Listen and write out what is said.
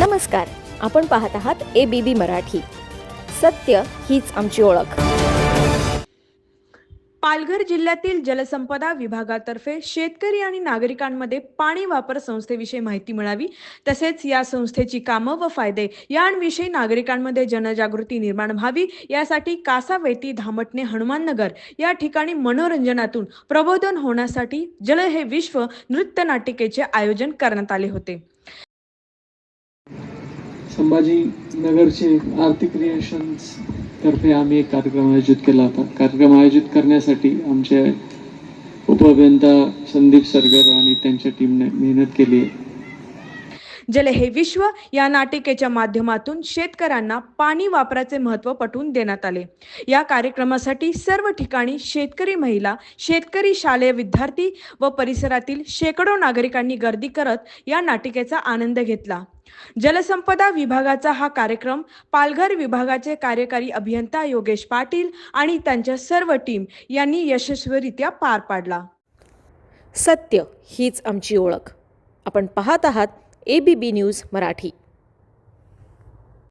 नमस्कार आपण पाहत आहात ए बी बी मराठी. सत्य हीच आमची ओळख. पालघर जिल्ह्यातील जलसंपदा विभागातर्फे शेतकरी आणि नागरिकांमध्ये पाणी वापर संस्थेविषयी माहिती मिळावी तसेच या संस्थेची कामं व फायदे यांविषयी नागरिकांमध्ये जनजागृती निर्माण व्हावी यासाठी कासावेती धामटणे हनुमाननगर या ठिकाणी मनोरंजनातून प्रबोधन होण्यासाठी जल हे विश्व नृत्य नाटिकेचे आयोजन करण्यात आले होते. संभाजी नगरचे आरती क्रिएशन्स तर्फे आम्ही एक कार्यक्रम आयोजित केला होता. कार्यक्रम आयोजित करण्यासाठी आमचे उपअभियंता संदीप सरगर आणि त्यांच्या टीमने मेहनत केली आहे. जल हे विश्व या नाटिकेच्या माध्यमातून शेतकऱ्यांना पाणी वापराचे महत्त्व पटवून देण्यात आले. या कार्यक्रमासाठी सर्व ठिकाणी शेतकरी महिला शेतकरी शालेय विद्यार्थी व परिसरातील शेकडो नागरिकांनी गर्दी करत या नाटिकेचा आनंद घेतला. जलसंपदा विभागाचा हा कार्यक्रम पालघर विभागाचे कार्यकारी अभियंता योगेश पाटील आणि त्यांच्या सर्व टीम यांनी यशस्वीरित्या पार पाडला. सत्य हीच आमची ओळख. आपण पाहत आहात A B B news Marathi